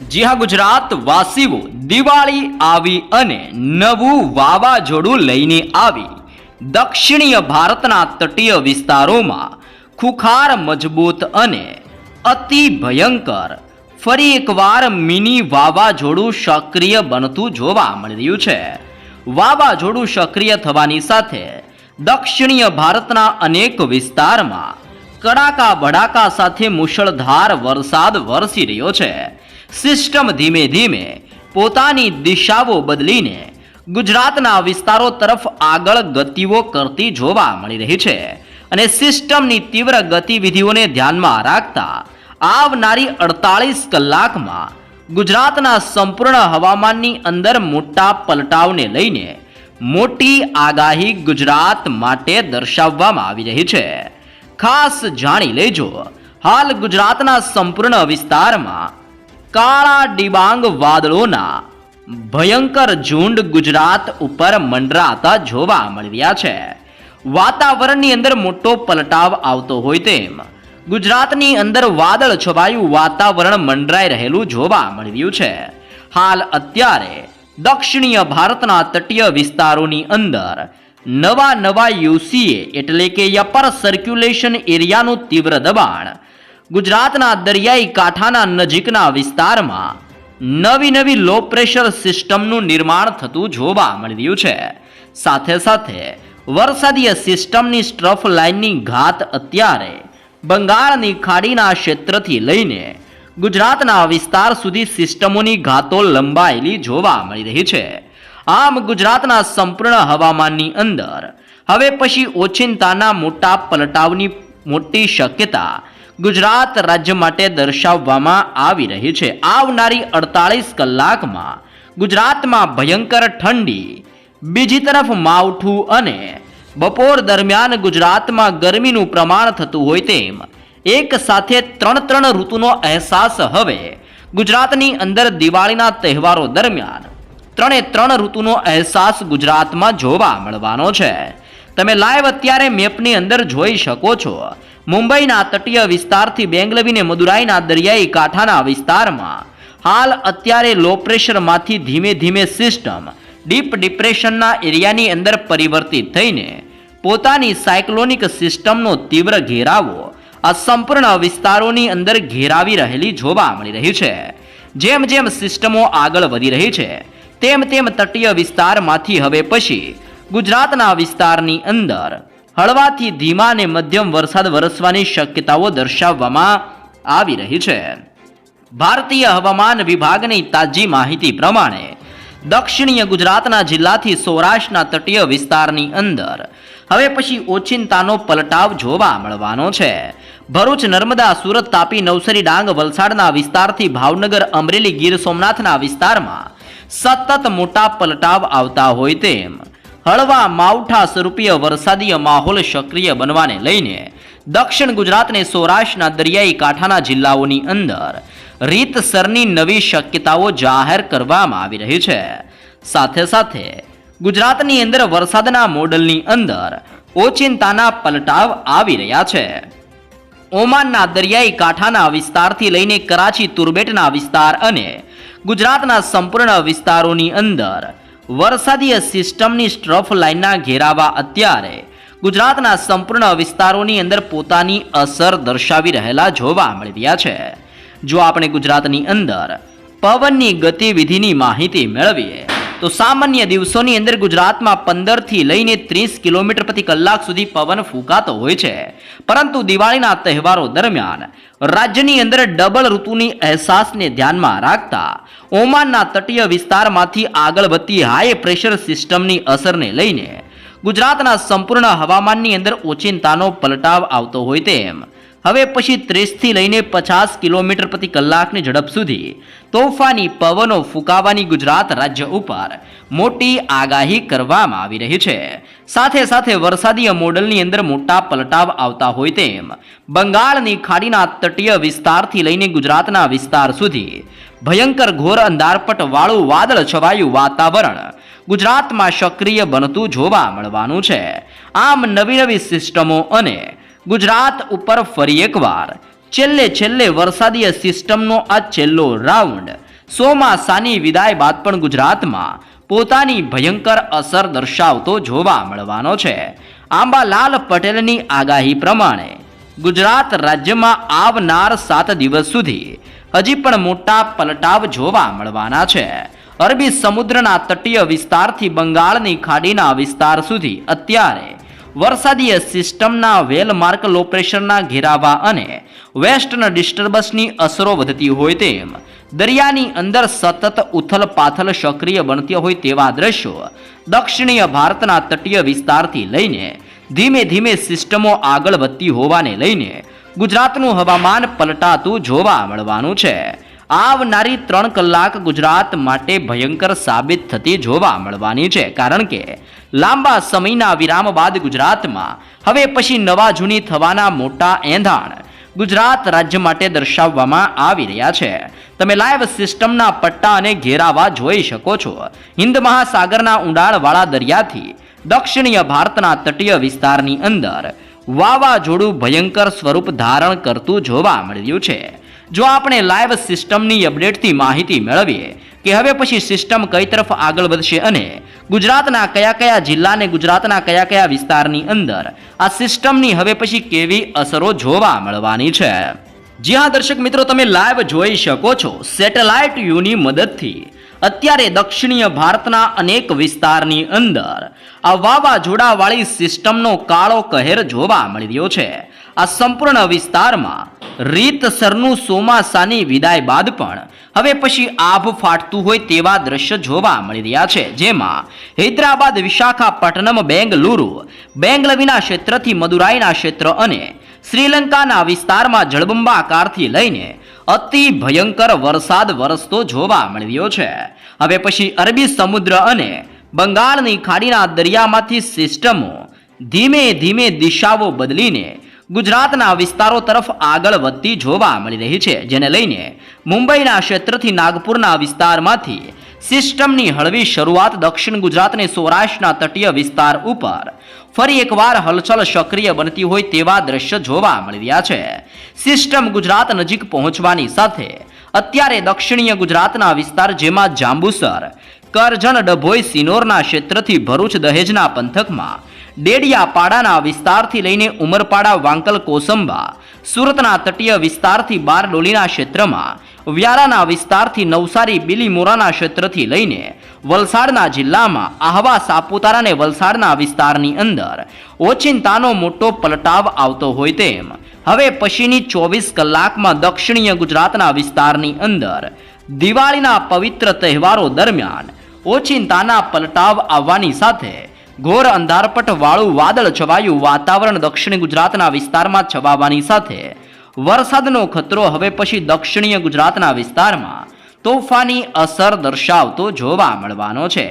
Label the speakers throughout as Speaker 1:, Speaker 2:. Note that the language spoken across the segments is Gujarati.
Speaker 1: જી હા, ગુજરાત વાસીઓ, દિવાળી આવી અને નવું વાવાઝોડું લઈને આવી. દક્ષિણીય ભારતના તટીય વિસ્તારોમાં ખુખાર મજબૂત અને અતિ ભયંકર ફરી એકવાર મિની વાવાઝોડું સક્રિય બનતું જોવા મળી રહ્યું છે. વાવાઝોડું સક્રિય થવાની સાથે દક્ષિણીય ભારતના અનેક વિસ્તારમાં કડાકા ભડાકા સાથે મુશળધાર વરસાદ વરસી રહ્યો છે. સિસ્ટમ ધીમે ધીમે પોતાની દિશાઓ બદલીને ગુજરાતના વિસ્તારો તરફ આગળ ગતિઓ કરતી જોવા મળી રહી છે. અને સિસ્ટમની તીવ્ર ગતિવિધિઓને ધ્યાનમાં રાખતા આવનારી અડતાલીસ કલાકમાં ગુજરાતના સંપૂર્ણ હવામાનની અંદર મોટા પલટાવને લઈને મોટી આગાહી ગુજરાત માટે દર્શાવવામાં આવી રહી છે. ખાસ જાણી લેજો, હાલ ગુજરાતના સંપૂર્ણ વિસ્તારમાં કાળા ડિબાંગ વાદળોના ભયંકર ઝુંડ ગુજરાત ઉપર મંડરાતા જોવા મળ્યા છે. વાતાવરણની અંદર મોટો પલટાવ આવતો હોય તેમ ગુજરાતની અંદર વાદળ છવાયું વાતાવરણ મંડરાઈ રહેલું જોવા મળ્યું છે. હાલ અત્યારે દક્ષિણીય ભારતના તટીય વિસ્તારોની અંદર નવા નવા યુસીએ એટલે કે યપર સર્ક્યુલેશન એરિયાનું તીવ્ર દબાણ ગુજરાતના દરિયાઈ કાંઠાના નજીકના વિસ્તારમાં નવી નવી લો પ્રેશર સિસ્ટમનું નિર્માણ થતું જોવા મળી રહ્યું છે. સાથે સાથે વરસાદીય સિસ્ટમની સ્ટ્રફ લાઇનની ઘાત અત્યારે બંગાળની ખાડીના ક્ષેત્રથી લઈને ગુજરાતના વિસ્તાર સુધી સિસ્ટમોની ઘાતો લંબાયેલી જોવા મળી રહી છે. આમ ગુજરાતના સંપૂર્ણ હવામાનની અંદર હવે પછી ઓચિંતાના મોટા પલટાવની મોટી શક્યતા ગુજરાત રાજ્ય માટે દર્શાવવામાં આવી રહી છે. આવનારી અડતાલીસ કલાકમાં ગુજરાતમાં ભયંકર ઠંડી, બીજી તરફ માવઠું અને બપોર દરમિયાન ગુજરાતમાં ગરમીનું પ્રમાણ થતું હોય તેમ એક સાથે ત્રણ ત્રણ ઋતુનો અહેસાસ હવે ગુજરાતની અંદર દિવાળીના તહેવારો દરમિયાન ત્રણે ત્રણ ઋતુનો અહેસાસ ગુજરાતમાં જોવા મળવાનો છે. તમે લાઈવ અત્યારે મેપની અંદર જોઈ શકો છો. મુંબઈના તટીય વિસ્તારથી બેંગલવીને મદુરાઈના દરિયાઈ કાંઠાના વિસ્તારમાં. હાલ અત્યારે લો પ્રેશરમાંથી ધીમે ધીમે સિસ્ટમ ડીપ ડિપ્રેશનના એરિયાની અંદર પરિવર્તિત થઈને પોતાની સાયક્લોનિક સિસ્ટમનો તીવ્ર ઘેરાવો આ સંપૂર્ણ વિસ્તારોની અંદર ઘેરાવી રહેલી જોવા મળી રહી છે. જેમ જેમ સિસ્ટમો આગળ વધી રહી છે, તેમ તેમ તટીય વિસ્તારમાંથી હવે પછી ગુજરાતના વિસ્તારની અંદર હળવાથી ધીમા અને મધ્યમ વરસાદ વરસવાની શક્યતાઓ દર્શાવવામાં આવી રહી છે. ભારતીય હવામાન વિભાગની તાજી માહિતી પ્રમાણે દક્ષિણીય ગુજરાતના જિલ્લાથી સૌરાષ્ટ્રના તટીય વિસ્તારની અંદર હવે પછી ઓચિંતાનો પલટાવ જોવા મળવાનો છે. ભરૂચ, નર્મદા, સુરત, તાપી, નવસારી, ડાંગ, વલસાડના વિસ્તારથી ભાવનગર, અમરેલી, ગીર સોમનાથના વિસ્તારમાં સતત મોટા પલટાવ આવતા હોય તેમ હળવા માવઠા સ્વરૂપીય વરસાદીય માહોલ સક્રિય બનવાને લઈને દક્ષિણ ગુજરાતને સૌરાષ્ટ્રના દરિયાઈ કાંઠાના જિલ્લાઓની અંદર રીતસરની નવી શક્યતાઓ જાહેર કરવામાં આવી રહી છે. સાથે સાથે ગુજરાતની અંદર વરસાદના મોડલની અંદર ઓચિંતાના પલટાવ આવી રહ્યા છે. ઓમાનના દરિયાઈ કાંઠાના વિસ્તારથી લઈને કરાચી તુરબેટના વિસ્તાર અને ગુજરાતના સંપૂર્ણ વિસ્તારોની અંદર વરસાદીય સિસ્ટમની સ્ટ્રફ લાઇનના ઘેરાવા અત્યારે. ગુજરાતના સંપૂર્ણ વિસ્તારોની અંદર પોતાની અસર દર્શાવી રહેલા જોવા મળી રહ્યા છે. જો આપણે ગુજરાતની અંદર પવનની ગતિવિધિની માહિતી મેળવીએ તો સામાન્ય દિવસોની અંદર ગુજરાતમાં પંદરથી લઈને ત્રીસ કિલોમીટર પ્રતિ કલાક સુધી પવન ફૂંકાતો હોય છે. પરંતુ દિવાળીના તહેવારો દરમિયાન રાજ્યની અંદર ડબલ ઋતુની અહેસાસને ધ્યાનમાં રાખતા ઓમાનના તટીય વિસ્તારમાંથી આગળ વધતી હાઈ પ્રેશર સિસ્ટમની અસરને લઈને ગુજરાતના સંપૂર્ણ હવામાનની અંદર ઓચિંતાનો પલટાવ આવતો હોય તેમ હવે પછી ત્રીસથી લઈને પચાસ કિલોમીટર પ્રતિ કલાકની ઝડપ સુધી તોફાની પવનો ફૂંકાવાની ગુજરાત રાજ્ય ઉપર મોટી આગાહી કરવામાં આવી રહી છે. સાથે સાથે વરસાદીય મોડલની અંદર મોટા પલટાવ આવતા હોય તેમ બંગાળની ખાડીના તટીય વિસ્તારથી લઈને ગુજરાતના વિસ્તાર સુધી ભયંકર ઘોર અંધારપટ વાળું વાદળ છવાયું વાતાવરણ ગુજરાતમાં સક્રિય બનતું જોવા મળવાનું છે. આમ નવી નવી સિસ્ટમો અને ગુજરાત ઉપર ફરી એકવાર. છેલ્લે છેલ્લે વરસાદીય સિસ્ટમનો આ છેલ્લો રાઉન્ડ. ચોમાસાની વિદાય બાદ પણ ગુજરાતમાં પોતાની ભયંકર અસર દર્શાવતો જોવા મળવાનો છે. આંબાલાલ પટેલની આગાહી પ્રમાણે ગુજરાત રાજ્યમાં આવનાર સાત દિવસ સુધી હજી પણ મોટા પલટાવ જોવા મળવાના છે. અરબી સમુદ્રના તટીય વિસ્તારથી બંગાળની ખાડીના વિસ્તાર સુધી અત્યારે વરસાદીય સિસ્ટમના વેલમાર્ક લો પ્રેશરના ઘેરાવા અને વેસ્ટર્ન ડિસ્ટર્બન્સની અસરો વધતી હોય તેમ, દરિયાની અંદર સતત ઉથલ પાથલ સક્રિય બનતી હોય તેવા દ્રશ્યો દક્ષિણીય ભારતના તટીય વિસ્તારથી લઈને ધીમે ધીમે સિસ્ટમો આગળ વધતી હોવાને લઈને ગુજરાતનું હવામાન પલટાતું જોવા મળવાનું છે. આવનારી ત્રણ કલાક ગુજરાત માટે ભયંકર સાબિત થતી જોવા મળવાની છે. કારણ કે લાંબા સમયના વિરામ બાદ ગુજરાતમાં હવે પછી નવા જૂની થવાના મોટા એંધાણ ગુજરાત રાજ્ય માટે દર્શાવવામાં આવી રહ્યા છે. તમે લાઈવ સિસ્ટમના પટ્ટા અને ઘેરાવા જોઈ શકો છો. હિન્દ મહાસાગરના ઊંડાણવાળા દરિયાથી દક્ષિણીય ભારતના તટીય વિસ્તારની અંદર વાવાઝોડું ભયંકર સ્વરૂપ ધારણ કરતું જોવા મળ્યું છે. જો આપણે લાઈવ સિસ્ટમની અપડેટથી માહિતી મેળવીએ, કે હવે પછી સિસ્ટમ કઈ તરફ આગળ વધશે અને ગુજરાતના કયા કયા જિલ્લાને ગુજરાતના કયા કયા વિસ્તારની અંદર આ સિસ્ટમની હવે પછી કેવી અસરો જોવા મળવાની છે. જી હા, દર્શક મિત્રો, તમે લાઈવ જોઈ શકો છો. સેટેલાઇટ યુની મદદથી અત્યારે દક્ષિણીય ભારતના અનેક વિસ્તારની અંદર આ વાવાઝોડાવાળી સિસ્ટમનો કાળો કહેર જોવા મળી રહ્યો છે. આ સંપૂર્ણ વિસ્તારમાં રીતસરનું ચોમાસાની વિદાય બાદ પણ હવે પછી આભ ફાટતું હોય તેવા દ્રશ્ય જોવા મળી રહ્યા છે, જેમાં હૈદરાબાદ, વિશાખાપટ્ટનમ, બેંગલુરુ, બેંગલવીના ક્ષેત્રથી મદુરાઈના ક્ષેત્ર અને શ્રીલંકાના વિસ્તારમાં જળબંબાકારથી લઈને અતિ ભયંકર વરસાદ વરસતો જોવા મળી રહ્યો છે. હવે પછી અરબી સમુદ્ર અને બંગાળની ખાડીના દરિયામાંથી સિસ્ટમો ધીમે ધીમે દિશાઓ બદલીને ગુજરાતના વિસ્તારો તરફ આગળ વધતી જોવા મળી રહી છે, જેને લઈને મુંબઈના ક્ષેત્રથી નાગપુરના વિસ્તારમાંથી સિસ્ટમની હળવી શરૂઆત દક્ષિણ ગુજરાતને સૌરાષ્ટ્રના તટીય વિસ્તાર ઉપર ફરી એકવાર હલચલ સક્રિય બનતી હોય તેવા દ્રશ્ય જોવા મળી રહ્યા છે. સિસ્ટમ ગુજરાત નજીક પહોંચવાની સાથે અત્યારે દક્ષિણીય ગુજરાતના વિસ્તાર જેમાં જાંબુસર, કરજણ ડભોઈ, સિનોરના ક્ષેત્રથી ભરૂચ દહેજના પંથકમાં, ડેડિયાપાડાના વિસ્તારથી લઈને ઉમરપાડા, વાંકલ, કોસંબા, સુરતના તટીય વિસ્તારથી બારડોલીના ક્ષેત્રમાં વ્યારાના વિસ્તારથી નવસારી બિલીમોરાના ક્ષેત્રથી લઈને વલસાડના જિલ્લામાં આહવા સાપુતારા અને વલસાડના વિસ્તારની અંદર ઓચિંતાનો મોટો પલટાવ આવતો હોય તેમ. હવે પછીની ચોવીસ કલાકમાં દક્ષિણીય ગુજરાતના વિસ્તારની અંદર દિવાળીના પવિત્ર તહેવારો દરમિયાન ઓચિંતાના પલટાવ આવવાની સાથે ઘોર અંધારપટ વાળું વાદળ છવાયું વાતાવરણ દક્ષિણ ગુજરાતના વિસ્તારમાં છવાવાની સાથે વરસાદનો ખતરો હવે પછી દક્ષિણીય ગુજરાતના વિસ્તારમાં તોફાની અસર દર્શાવતો જોવા મળવાનો છે.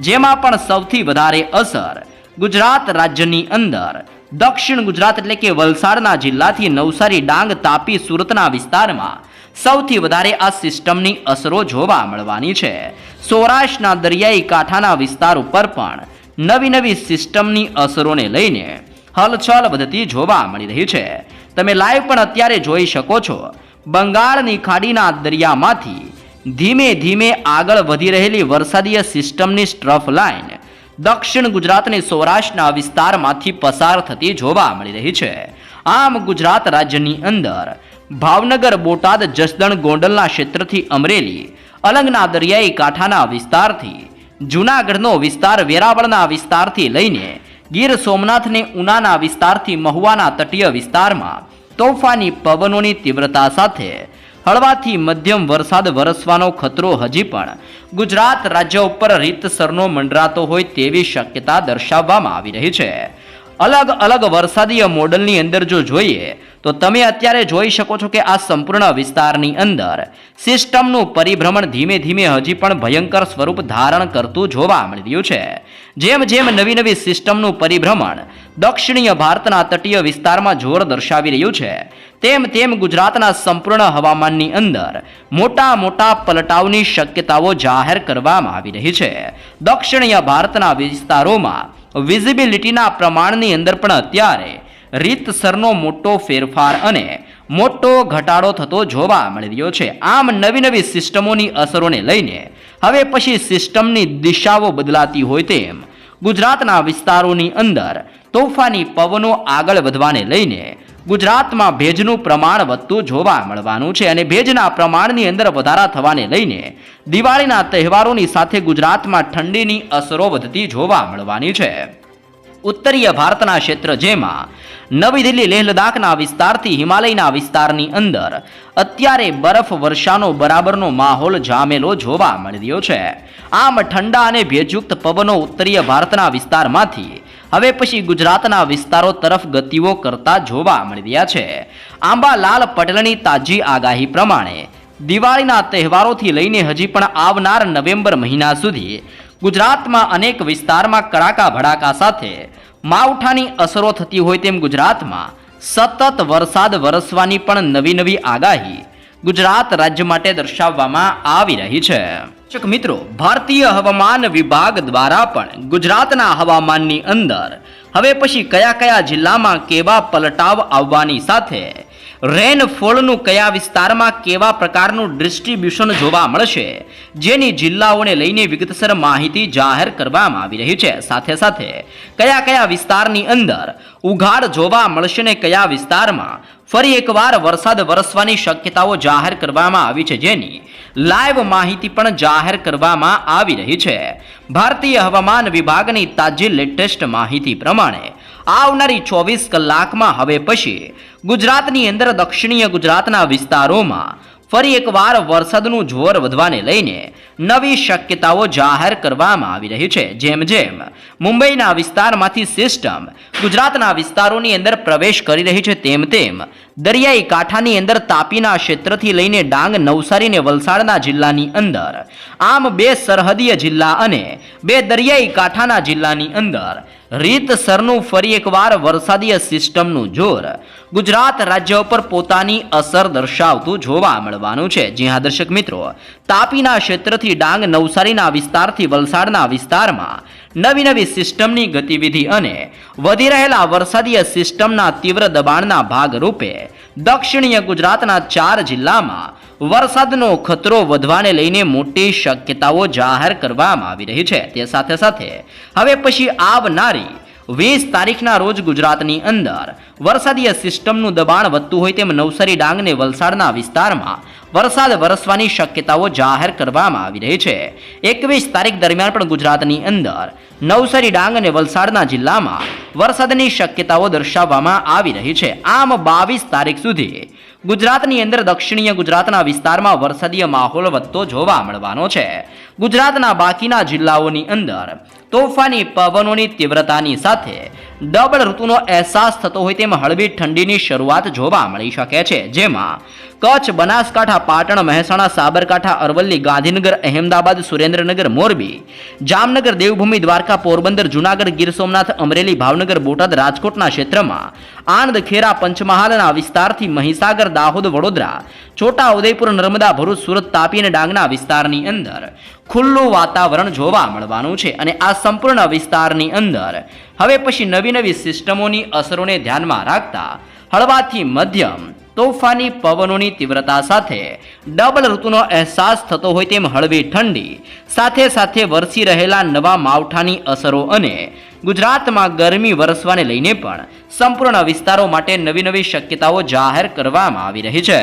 Speaker 1: જેમાં પણ સૌથી વધારે અસર ગુજરાત રાજ્યની અંદર. દક્ષિણ ગુજરાત એટલે કે વલસાડના જિલ્લાથી નવસારી, ડાંગ, તાપી, સુરતના વિસ્તારમાં સૌથી વધારે આ સિસ્ટમની અસરો જોવા મળવાની છે. સૌરાષ્ટ્રના દરિયાઈ કાંઠાના વિસ્તાર ઉપર પણ નવી નવી સિસ્ટમની અસરોને લઈને હલચલ વધતી જોવા મળી રહી છે. તમે લાઈવ પણ અત્યારે જોઈ શકો છો. બંગાળની ખાડીના દરિયામાંથી ધીમે ધીમે આગળ વધી રહેલી વરસાદીય સિસ્ટમની સ્ટ્રફ લાઇન દક્ષિણ ગુજરાતની સૌરાષ્ટ્રના વિસ્તારમાંથી પસાર થતી જોવા મળી રહી છે. આમ ગુજરાત રાજ્યની અંદર ભાવનગર, બોટાદ, જસદણ, ગોંડલના ક્ષેત્રથી અમરેલી, અલંગના દરિયાઈ કાંઠાના વિસ્તારથી જૂનાગઢનો વિસ્તાર, વેરાવળના વિસ્તારથી લઈને ગીર સોમનાથને ઉનાના વિસ્તારથી મહુવાના તટીય વિસ્તારમાં તોફાની પવનોની તીવ્રતા સાથે હળવાથી મધ્યમ વરસાદ વરસવાનો ખતરો હજી પણ ગુજરાત રાજ્ય ઉપર રીતસરનો મંડરાતો હોય તેવી શક્યતા દર્શાવવામાં આવી રહી છે. અલગ અલગ વરસાદીય મોડલની અંદર જો જોઈએ, તો તમે અત્યારે જોઈ શકો છો કે આ સંપૂર્ણ વિસ્તારની અંદર સિસ્ટમનું પરિભ્રમણ ધીમે ધીમે હજી પણ ભયંકર સ્વરૂપ ધારણ કરતું જોવા મળી રહ્યું છે. જેમ જેમ નવી નવી સિસ્ટમનું પરિભ્રમણ દક્ષિણીય ભારતના તટીય વિસ્તારમાં જોર દર્શાવી રહ્યું છે, તેમ તેમ ગુજરાતના સંપૂર્ણ હવામાનની અંદર મોટા મોટા પલટાવની શક્યતાઓ જાહેર કરવામાં આવી રહી છે. દક્ષિણીય ભારતના વિસ્તારોમાં વિઝિબિલિટીના પ્રમાણની અંદર પણ અત્યારે રીતસરનો મોટો ફેરફાર અને મોટો ઘટાડો થતો જોવા મળી રહ્યો છે. આમ નવી નવી સિસ્ટમોની અસરોને લઈને હવે પછી સિસ્ટમની દિશાઓ બદલાતી હોય તેમ ગુજરાતના વિસ્તારોની અંદર તોફાની પવનો આગળ વધવાને લઈને ગુજરાતમાં ભેજનું પ્રમાણ વધતું જોવા મળવાનું છે અને ભેજના પ્રમાણની અંદર વધારા થવાને લઈને દિવાળીના તહેવારોની સાથે ગુજરાતમાં ઠંડીની અસરો વધતી જોવા મળવાની છે. ઉત્તરીય ભારતના ક્ષેત્ર જેમાં નવી દિલ્હી, લેહ લદ્દાખના વિસ્તારથી હિમાલયના વિસ્તારની અંદર અત્યારે બરફ વર્ષાનો બરાબરનો માહોલ જામેલો જોવા મળી રહ્યો છે. આમ ઠંડા અને ભેજયુક્ત પવનો ઉત્તરીય ભારતના વિસ્તારમાંથી હવે પછી ગુજરાતના વિસ્તારો તરફ ગતિઓ કરતા જોવા મળી રહ્યા છે. આંબાલાલ પટેલની તાજી આગાહી પ્રમાણે દિવાળીના તહેવારોથી લઈને હજી પણ આવનાર નવેમ્બર મહિના સુધી ગુજરાતમાં અનેક વિસ્તારમાં કડાકા ભડાકા સાથે માવઠાની અસરો થતી હોય તેમ ગુજરાતમાં સતત વરસાદ વરસવાની પણ નવી નવી આગાહી ગુજરાત રાજ્ય માટે દર્શાવવામાં આવી રહી છે. દર્શક મિત્રો, ભારતીય હવામાન વિભાગ દ્વારા પણ ગુજરાતના હવામાનની અંદર. હવે પછી કયા કયા જિલ્લામાં કેવા પલટાવ આવવાની સાથે રેનફોલનું કયા વિસ્તારમાં કેવા પ્રકારનું ડિસ્ટ્રીબ્યુશન જોવા મળશે, જેની જિલ્લાઓને લઈને વિગતસર માહિતી જાહેર કરવામાં આવી રહી છે. સાથે સાથે, કયા કયા વિસ્તારની અંદર ઉઘાડ જોવા મળશે ને કયા વિસ્તારમાં ફરી એકવાર વરસાદ વરસવાની શક્યતાઓ જાહેર કરવામાં આવી છે, જેની લાઈવ માહિતી પણ જાહેર કરવામાં આવી રહી છે. ભારતીય હવામાન વિભાગની તાજી લેટેસ્ટ માહિતી પ્રમાણે આવનારી ચોવીસ કલાકમાં હવે પછી ગુજરાતની અંદર દક્ષિણીય ગુજરાતના વિસ્તારોમાં ફરી એકવાર વરસાદનું જોર વધવાને લઈને નવી શક્યતાઓ જાહેર કરવામાં આવી રહી છે. જેમ જેમ મુંબઈના વિસ્તારમાંથી સિસ્ટમ ગુજરાતના વિસ્તારોની અંદર પ્રવેશ કરી રહી છે, તેમ તેમ દરિયાઈ કાંઠાની અંદર તાપીના ક્ષેત્રથી લઈને ડાંગ, નવસારી અને વલસાડના જિલ્લાની અંદર, આમ બે સરહદીય જિલ્લા અને બે દરિયાઈ કાંઠાના જિલ્લાની અંદર રીતસરનું ફરી એકવાર વરસાદીય સિસ્ટમનું જોર. ગુજરાત રાજ્ય ઉપર પોતાની અસર દર્શાવતું જોવા મળવાનું છે. જી હા, દર્શક મિત્રો, તાપીના ક્ષેત્રથી ડાંગ, નવસારીના વિસ્તારથી વલસાડના વિસ્તારમાં નવી નવી સિસ્ટમની ગતિવિધિ અને વધી રહેલા વરસાદીય સિસ્ટમના તીવ્ર દબાણના ભાગરૂપે દક્ષિણીય ગુજરાતના ચાર જિલ્લામાં વરસાદનો ખતરો વધવાને લઈને મોટી શક્યતાઓ જાહેર કરવામાં આવી રહી છે. તે સાથે સાથે હવે પછી આવનારી વીસ તારીખના રોજ ગુજરાતની અંદર વરસાદીય સિસ્ટમનું દબાણ વધતું હોય તેમ નવસારી ડાંગ અને વલસાડના વિસ્તારમાં વરસાદ વરસવાની શક્યતાઓ જાહેર કરવામાં આવી રહી છે. એકવીસ તારીખ દરમિયાન પણ ગુજરાતની અંદર નવસારી ડાંગ અને વલસાડના જિલ્લામાં વરસાદની શક્યતાઓ દર્શાવવામાં આવી રહી છે. આમ બાવીસ તારીખ સુધી ગુજરાતની અંદર દક્ષિણીય ગુજરાતના વિસ્તારમાં વરસાદીય માહોલ વધતો જોવા મળવાનો છે. ગુજરાતના બાકીના જિલ્લાઓની અંદર તોફાની પવનોની તીવ્રતાની સાથે ડબલ ઋતુનો અહેસાસ થતો હોય તેમ હળવી ઠંડીની શરૂઆત જોવા મળી શકે છે. જેમાં કચ્છ, બનાસકાંઠા, પાટણ, મહેસાણા, સાબરકાંઠા, અરવલ્લી, ગાંધીનગર, અહેમદાબાદ, સુરેન્દ્રનગર, મોરબી, જામનગર, દેવભૂમિ, દ્વારકા, પોરબંદર, જૂનાગઢ, ગીર સોમનાથ, અમરેલી, ભાવનગર, બોટાદ, રાજકોટના ક્ષેત્રમાં આણંદ, ખેરા, પંચમહાલના વિસ્તારથી મહીસાગર, દાહોદ, વડોદરા, છોટા ઉદયપુર, નર્મદા, ભરૂચ, સુરત, તાપી અને ડાંગના વિસ્તારની અંદર ખુલ્લું વાતાવરણ જોવા મળવાનું છે. અને આ સંપૂર્ણ વિસ્તારની અંદર હવે પછી નવી નવી સિસ્ટમોની અસરોને ધ્યાનમાં રાખતા હળવાથી મધ્યમ તોફાની પવનોની તીવ્રતા સાથે ડબલ ઋતુનો અહેસાસ થતો હોય તેમ હળવી ઠંડી સાથે સાથે વરસી રહેલા નવા માવઠાની અસરો અને ગુજરાતમાં ગરમી વરસવાને લઈને પણ સંપૂર્ણ વિસ્તારો માટે નવી નવી શક્યતાઓ જાહેર કરવામાં આવી રહી છે.